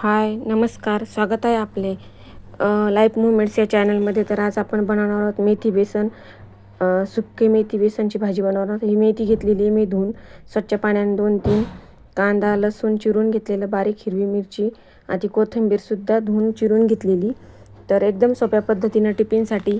हाय नमस्कार स्वागत आहे आपले. लाईफ मुवमेंट्स या चॅनलमध्ये तर आज आपण बनवणार आहोत मेथी बेसन. सुके मेथी बेसनची भाजी बनवणार आहोत. ही मेथी घेतलेली आहे मी धुवून. स्वच्छ पाण्याने दोन तीन. कांदा लसूण चिरून घेतलेलं बारीक हिरवी मिरची. आधी कोथिंबीरसुद्धा धुवून चिरून घेतलेली. तर एकदम सोप्या पद्धतीनं टिफिनसाठी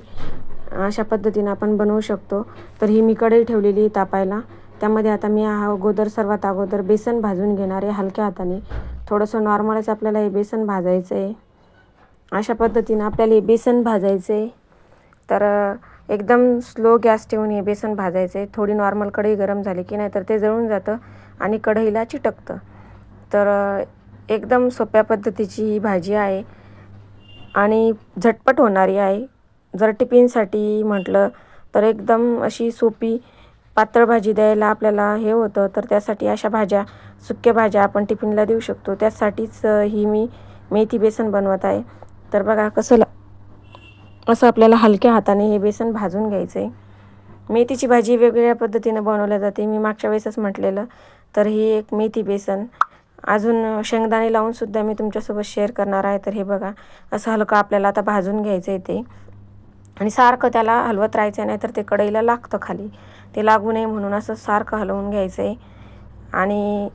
अशा पद्धतीनं आपण बनवू शकतो. तर ही मी कढई ठेवलेली आहे तापायला. त्यामध्ये आता मी हा अगोदर सर्वात अगोदर बेसन भाजून घेणार आहे हलक्या हाताने. थोडंसं नॉर्मलच आपल्याला हे बेसन भाजायचं आहे अशा पद्धतीनं आपल्याला हे बेसन भाजायचं आहे तर एकदम स्लो गॅस ठेवून हे बेसन भाजायचं आहे थोडी नॉर्मल कढई गरम झाली की नाही तर ते जळून जातं आणि कढईला चिटकतं. तर एकदम सोप्या पद्धतीची ही भाजी आहे आणि झटपट होणारी आहे. जर टिफिनसाठी म्हटलं तर एकदम अशी सोपी पातळ भाजी द्यायला आपल्याला हे होतं. तर त्यासाठी अशा भाज्या सुक्या भाज्या आपण टिफिनला देऊ शकतो. त्यासाठीच ही मी मेथी बेसन बनवत आहे. तर बघा कसं ला असं आपल्याला हलक्या हाताने हे बेसन भाजून घ्यायचं आहे मेथीची भाजी वेगवेगळ्या पद्धतीनं बनवल्या जाते. मी मागच्या वेळेसच म्हटलेलं. तर ही एक मेथी बेसन. अजून शेंगदाणे लावूनसुद्धा मी तुमच्यासोबत शेअर करणार आहे. तर हे बघा असं हलकं आपल्याला आता भाजून घ्यायचं आहे ते. आणि सारखं त्याला हलवत राहायचं नाही तर ते कढईला लागतं खाली. ते लागू नये म्हणून असं सारखं हलवून घ्यायचं आहे आणि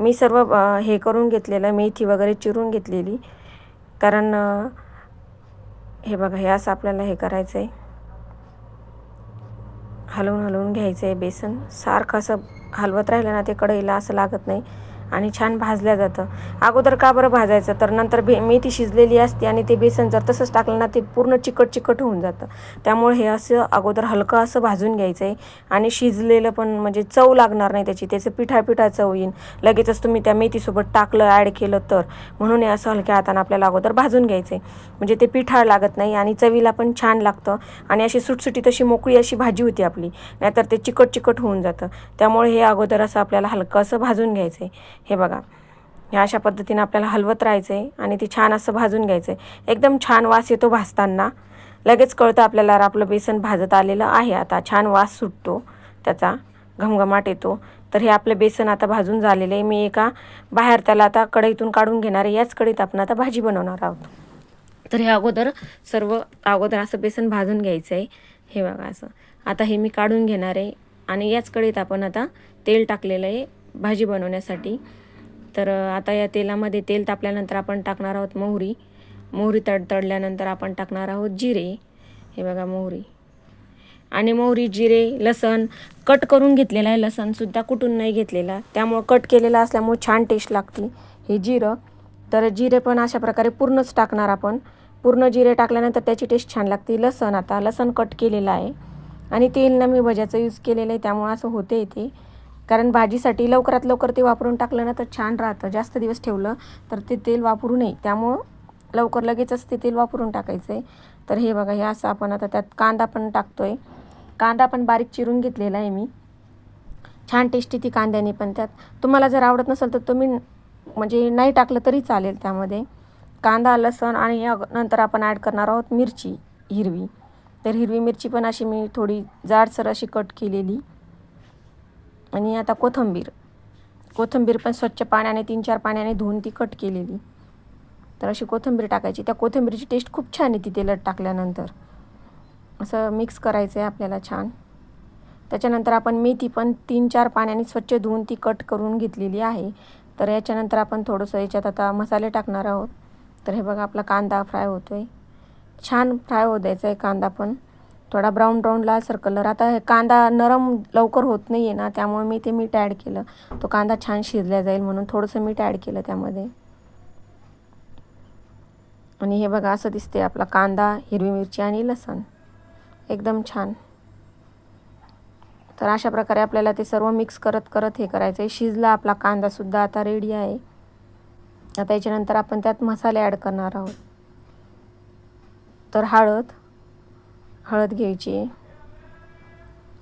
मी सर्व हे करून घेतलेलं मेथी वगैरे चिरून घेतलेली. कारण हे बघा हे असं आपल्याला हे करायचं आहे हलवून हलवून घ्यायचं आहे बेसन. सारखं असं हलवत राहिलं ना ते कढईला असं लागत नाही. आणि छान भाजल्या जातं. अगोदर का बरं भाजायचं? तर नंतर भे मेथी शिजलेली असते आणि ते बेसन जर तसंच टाकलं ना ते पूर्ण चिकट चिकट होऊन जातं. त्यामुळे हे असं अगोदर हलकं असं भाजून घ्यायचं आहे आणि शिजलेलं पण म्हणजे चव लागणार नाही त्याची. त्याचं पिठा पिठा चव येईन. लगेचच तुम्ही त्या मेथीसोबत टाकलं ॲड केलं तर. म्हणून हे असं हलक्या हातानं आपल्याला अगोदर भाजून घ्यायचं आहे म्हणजे ते पिठा लागत नाही आणि चवीला पण छान लागतं. आणि अशी सुटसुटी तशी मोकळी अशी भाजी होती आपली. नाहीतर ते चिकट चिकट होऊन जातं. त्यामुळे हे अगोदर असं आपल्याला हलकं असं भाजून घ्यायचं आहे हे बघा. ह्या अशा पद्धतीने आपल्याला हलवत राहायचं आहे आणि ती छान असं भाजून घ्यायचं आहे एकदम छान वास येतो भाजताना. लगेच कळतं आपल्याला आपलं बेसन भाजत आलेलं आहे. आता छान वास सुटतो. त्याचा घमघमाट येतो. तर हे आपलं बेसन आता भाजून झालेलं आहे. मी एका बाहेर त्याला आता कढईतून काढून घेणार आहे. याच कढईत आपण आता भाजी बनवणार आहोत. तर हे अगोदर सर्व अगोदर असं बेसन भाजून घ्यायचं आहे हे बघा असं. आता हे मी काढून घेणार आहे. आणि याच कढईत आपण आता तेल टाकलेलं आहे. भाजी बनवण्यासाठी. तर आता या तेलामध्ये तेल तापल्यानंतर आपण टाकणार आहोत मोहरी. मोहरी तड तडल्यानंतर आपण टाकणार आहोत जिरे. हे बघा मोहरी. आणि मोहरी जिरे लसण कट करून घेतलेलं आहे. लसणसुद्धा कुठून नाही घेतलेला. त्यामुळं कट केलेला असल्यामुळे छान टेस्ट लागते हे जिरं. तर जिरे पण अशा प्रकारे पूर्णच टाकणार आपण. पूर्ण जिरे टाकल्यानंतर त्याची टेस्ट छान लागते. लसण आता लसण कट केलेलं आहे. आणि तेल ना मी भज्याचं यूज केलेलं आहे. त्यामुळं असं होते ते कारण भाजीसाठी लवकरात लवकर ते वापरून टाकलं ना तर छान राहतं. जास्त दिवस ठेवलं तर ते तेल वापरू नये. त्यामुळं लवकर लगेचच ते तेल वापरून टाकायचं आहे तर हे बघा हे असं आपण आता त्यात कांदा पण टाकतो आहे कांदा पण बारीक चिरून घेतलेला आहे मी. छान टेस्टी ती कांद्याने पण त्यात. तुम्हाला जर आवडत नसेल तर तुम्ही म्हणजे नाही टाकलं तरी चालेल त्यामध्ये. कांदा लसण आणि नंतर आपण ॲड करणार आहोत मिरची हिरवी. तर हिरवी मिरची पण अशी मी थोडी जाडसर अशी कट केलेली. आणि आता कोथिंबीर. कोथिंबीर पण स्वच्छ पाण्याने तीन चार पाण्याने धुवून ती कट केलेली. तर अशी कोथिंबीर टाकायची. त्या कोथिंबीरची टेस्ट खूप छान येते तेलात टाकल्यानंतर. असं मिक्स करायचं आहे आपल्याला छान. त्याच्यानंतर आपण मेथी पण तीन चार पाण्याने स्वच्छ धुवून ती कट करून घेतलेली आहे. तर याच्यानंतर आपण थोडंसं याच्यात आता मसाले टाकणार आहोत. तर हे बघा आपला कांदा फ्राय होतो आहे छान फ्राय होऊ द्यायचा आहे कांदा पण. थोडा ब्राऊन ब्राऊन लालसर कलर आता हे कांदा नरम लवकर होत नाही आहे ना त्यामुळे मी ते मीठ ॲड केलं. तो कांदा छान शिजला जाईल म्हणून थोडंसं मीठ ॲड केलं त्यामध्ये. आणि हे बघा असं दिसते आपला कांदा हिरवी मिरची आणि लसण. एकदम छान. तर अशा प्रकारे आपल्याला ते सर्व मिक्स करत करत हे करायचं आहे शिजला आपला कांदासुद्धा आता रेडी आहे. आता याच्यानंतर आपण त्यात मसाले ॲड करणार आहोत. तर हळद हळद घ्यायची आहे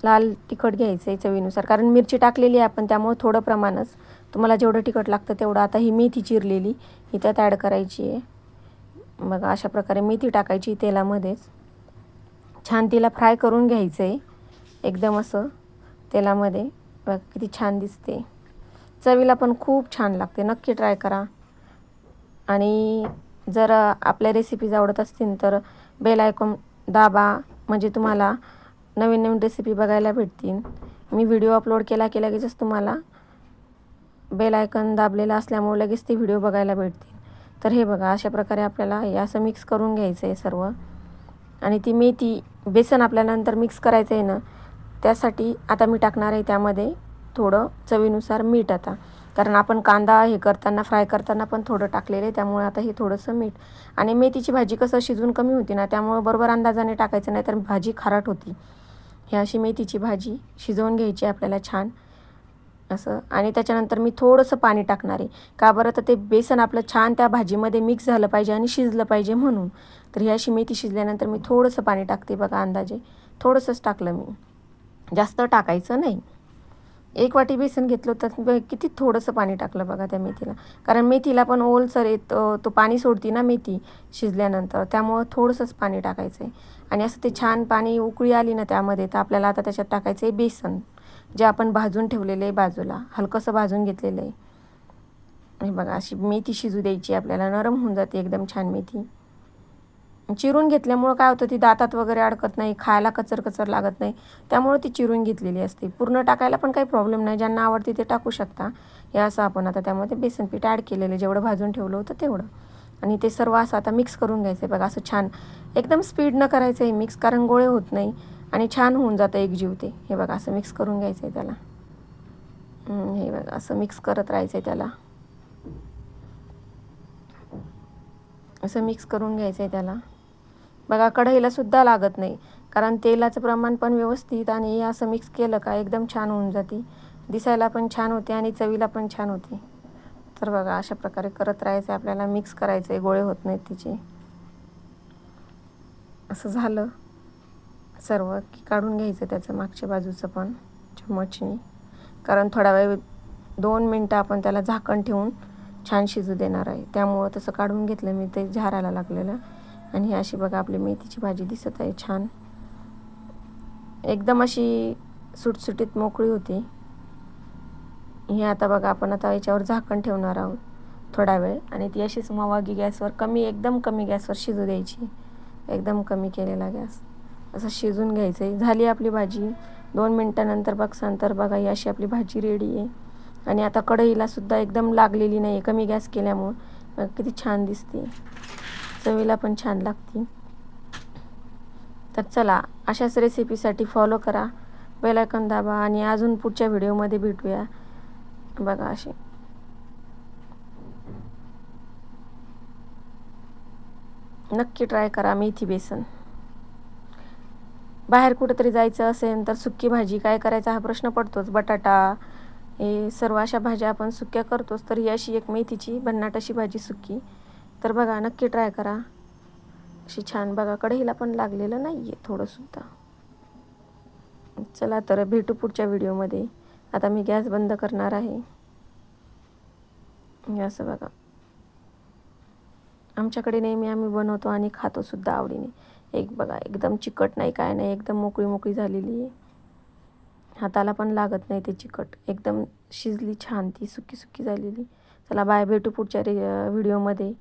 लाल तिखट घ्यायचं आहे चवीनुसार. कारण मिरची टाकलेली आहे आपण त्यामुळे थोडं प्रमाणच. तुम्हाला जेवढं तिखट लागतं तेवढं. आता ही मेथी चिरलेली ही त्यात ॲड करायची आहे. मग अशा प्रकारे मेथी टाकायची तेलामध्येच. छान तिला फ्राय करून घ्यायचं आहे एकदम असं तेलामध्ये. बघ किती छान दिसते. चवीला पण खूप छान लागते. नक्की ट्राय करा. आणि जर आपल्या रेसिपीज आवडत असतील तर बेल आयकॉन दाबा. म्हणजे तुम्हाला नवीन नवीन रेसिपी बघायला भेटतील. मी व्हिडिओ अपलोड केला की लगेचच तुम्हाला बेल आयकन दाबलेला असल्यामुळे लगेच ते व्हिडिओ बघायला भेटतील. तर हे बघा अशा प्रकारे आपल्याला हे असं मिक्स करून घ्यायचं आहे सर्व. आणि ती मेथी बेसन आपल्याला नंतर मिक्स करायचं आहे ना त्यासाठी आता मी टाकणार आहे त्यामध्ये थोडं चवीनुसार मीठ आता. कारण आपण कांदा हे करताना फ्राय करताना पण थोडं टाकलेलं आहे त्यामुळे आता हे थोडंसं मीठ. आणि मेथीची भाजी कसं शिजून कमी होती ना त्यामुळे बरोबर अंदाजाने टाकायचं नाही तर भाजी खारट होती. ही अशी मेथीची भाजी शिजवून घ्यायची आपल्याला छान. असं. आणि त्याच्यानंतर मी थोडंसं पाणी टाकणार आहे. का बरं? तर ते बेसन आपलं छान त्या भाजीमध्ये मिक्स झालं पाहिजे आणि शिजलं पाहिजे म्हणून. तर ही अशी मेथी शिजल्यानंतर मी थोडंसं पाणी टाकते बघा अंदाजे. थोडंसंच टाकलं मी. जास्त टाकायचं नाही. एक वाटी बेसन घेतलं तर किती थोडंसं पाणी टाकलं बघा त्या मेथीला. कारण मेथीला पण ओलसर येत तो पाणी सोडती ना मेथी शिजल्यानंतर त्यामुळं थोडंसंच पाणी टाकायचं आहे आणि असं ते छान पाणी उकळी आली ना त्यामध्ये तर आपल्याला आता त्याच्यात टाकायचं आहे बेसन जे आपण भाजून ठेवलेलं आहे बाजूला हलकंसं भाजून घेतलेलं आहे हे बघा अशी मेथी शिजू द्यायची आपल्याला नरम होऊन जाते एकदम छान मेथी. चिरून घेतल्यामुळं काय होतं ती दातात वगैरे अडकत नाही खायला कचर कचर लागत नाही त्यामुळं ती चिरून घेतलेली असते. पूर्ण टाकायला पण काही प्रॉब्लेम नाही ज्यांना आवडते ते टाकू शकता. हे असं आपण आता त्यामध्ये बेसन पीठ ॲड केलेलं जेवढं भाजून ठेवलं होतं तेवढं. आणि ते सर्व असं आता मिक्स करून घ्यायचं आहे बघा असं छान एकदम स्पीडनं करायचं आहे मिक्स कारण गोळे होत नाही आणि छान होऊन जातं एकजीव ते. हे बघा असं मिक्स करून घ्यायचं आहे त्याला हे बघा असं मिक्स करत राहायचं आहे त्याला. असं मिक्स करून घ्यायचं आहे त्याला. बघा कढईला सुद्धा लागत नाही. कारण तेलाचं प्रमाण पण व्यवस्थित आणि हे असं मिक्स केलं का एकदम छान होऊन जाते. दिसायला पण छान होते आणि चवीला पण छान होते. तर बघा अशा प्रकारे करत राहायचं आपल्याला. मिक्स करायचं आहे गोळे होत नाहीत तिचे. असं झालं. सर्व की काढून घ्यायचं त्याचं मागच्या बाजूचं पण चम्मचनी कारण थोडा वेळ दोन मिनटं आपण त्याला झाकण ठेवून छान शिजू देणार आहे. त्यामुळं तसं काढून घेतलं मी ते झारायला लागलेलं. आणि ही अशी बघा आपली मेथीची भाजी दिसत आहे छान. एकदम अशी सुटसुटीत मोकळी होती. हे आता बघा आपण आता याच्यावर झाकण ठेवणार आहोत थोडा वेळ आणि ती अशीच मवागी गॅसवर कमी एकदम कमी गॅसवर शिजू द्यायची. एकदम कमी केलेला गॅस. असं शिजून घ्यायचं आहे झाली आपली भाजी. दोन मिनटानंतर बघसान तर बघा ही अशी आपली भाजी रेडी आहे. आणि आता कढईलासुद्धा एकदम लागलेली नाही आहे कमी गॅस केल्यामुळं. किती छान दिसते. चवीला पण छान लागते तर चला अशाच रेसिपीसाठी फॉलो करा. बेलायकन दाबा आणि अजून पुढच्या व्हिडिओमध्ये भेटूया. बघा असे नक्की ट्राय करा मेथी बेसन. बाहेर कुठेतरी जायचं असेल तर सुक्की भाजी काय करायचा हा प्रश्न पडतोच. बटाटा हे सर्व अशा भाज्या आपण सुक्या करतोच. तर ही अशी एक मेथीची भन्नाट अशी भाजी सुक्की. तर बघा नक्की ट्राय करा. अशी छान बघा कढईला पण लागलेलं नाही आहे थोडंसुद्धा. चला तर भेटू पुढच्या व्हिडिओमध्ये. आता मी गॅस बंद करणार आहे. असं बघा. आमच्याकडे नेहमी आम्ही बनवतो आणि खातो सुद्धा आवडीने. एक बघा एकदम चिकट नाही काय नाही एकदम मोकळी मोकळी झालेली आहे. हाताला पण लागत नाही ते चिकट. एकदम शिजली छान ती सुकी सुकी झालेली. चला बाय भेटू पुढच्या रे व्हिडिओमध्ये.